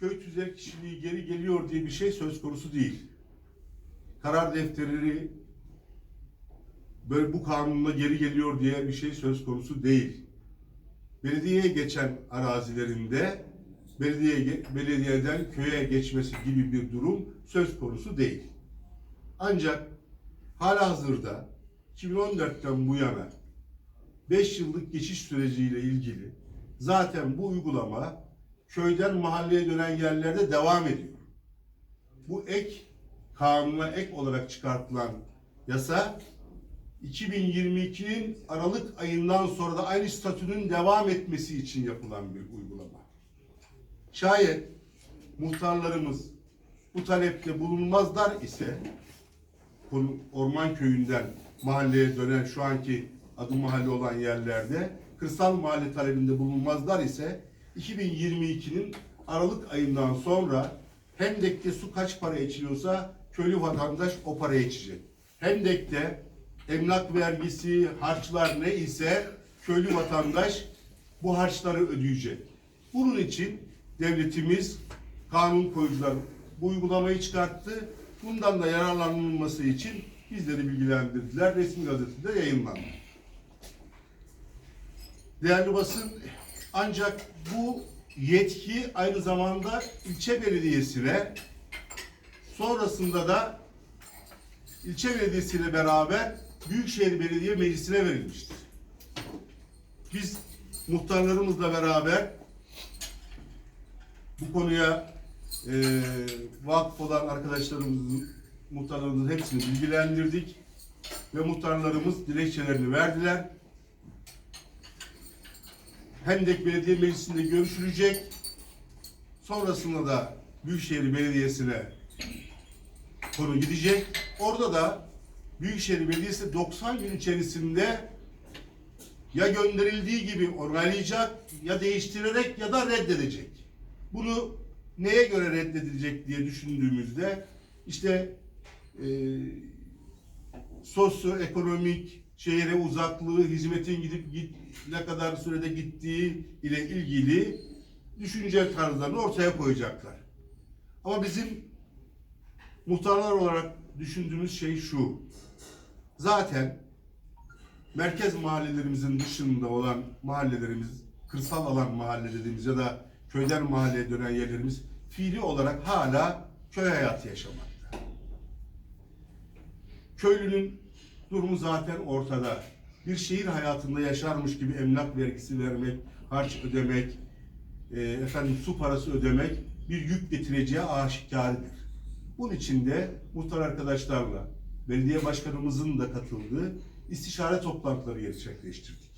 köy tüzel kişiliği geri geliyor diye bir şey söz konusu değil. Karar defterleri böyle bu kanunla geri geliyor diye bir şey söz konusu değil. Belediyeye geçen arazilerinde belediye belediyeden köye geçmesi gibi bir durum söz konusu değil. Ancak halihazırda 2014'ten bu yana 5 yıllık geçiş süreciyle ilgili zaten bu uygulama köyden mahalleye dönen yerlerde devam ediyor. Bu ek kanuna ek olarak çıkartılan yasa 2022'nin Aralık ayından sonra da aynı statünün devam etmesi için yapılan bir uygulama. Şayet muhtarlarımız bu talepte bulunmazlar ise orman köyünden mahalleye dönen şu anki adı mahalle olan yerlerde kırsal mahalle talebinde bulunmazlar ise 2022'nin Aralık ayından sonra Hendek'te su kaç para içiliyorsa köylü vatandaş o parayı içecek. Hendek'te emlak vergisi, harçlar ne ise köylü vatandaş bu harçları ödeyecek. Bunun için devletimiz, kanun koyucular bu uygulamayı çıkarttı. Bundan da yararlanılması için bizleri bilgilendirdiler. Resmi gazetede yayınlandı. Değerli basın, ancak bu yetki aynı zamanda ilçe belediyesine, sonrasında da ilçe belediyesiyle beraber Büyükşehir Belediye Meclisi'ne verilmiştir. Biz muhtarlarımızla beraber bu konuya e, vakıf olan arkadaşlarımızın, muhtarlarımızın hepsini bilgilendirdik ve muhtarlarımız dilekçelerini verdiler. Hendek Belediye Meclisi'nde görüşülecek. Sonrasında da Büyükşehir Belediyesi'ne konu gidecek. Orada da Büyükşehir Belediyesi 90 gün içerisinde ya gönderildiği gibi onaylayacak ya değiştirerek ya da reddedecek. Bunu neye göre reddedilecek diye düşündüğümüzde işte e, sosyoekonomik şehre uzaklığı, hizmetin gidip git, ne kadar sürede gittiği ile ilgili düşünce tarzlarını ortaya koyacaklar. Ama bizim muhtarlar olarak düşündüğümüz şey şu. Zaten merkez mahallelerimizin dışında olan mahallelerimiz, kırsal alan mahalle dediğimiz ya da köyden mahalleye dönen yerlerimiz fiili olarak hala köy hayatı yaşamakta. Köylünün durumu zaten ortada. Bir şehir hayatında yaşarmış gibi emlak vergisi vermek, harç ödemek, e, efendim su parası ödemek bir yük getireceği aşikardır. Bunun için de muhtar arkadaşlarla belediye başkanımızın da katıldığı istişare toplantıları gerçekleştirdik.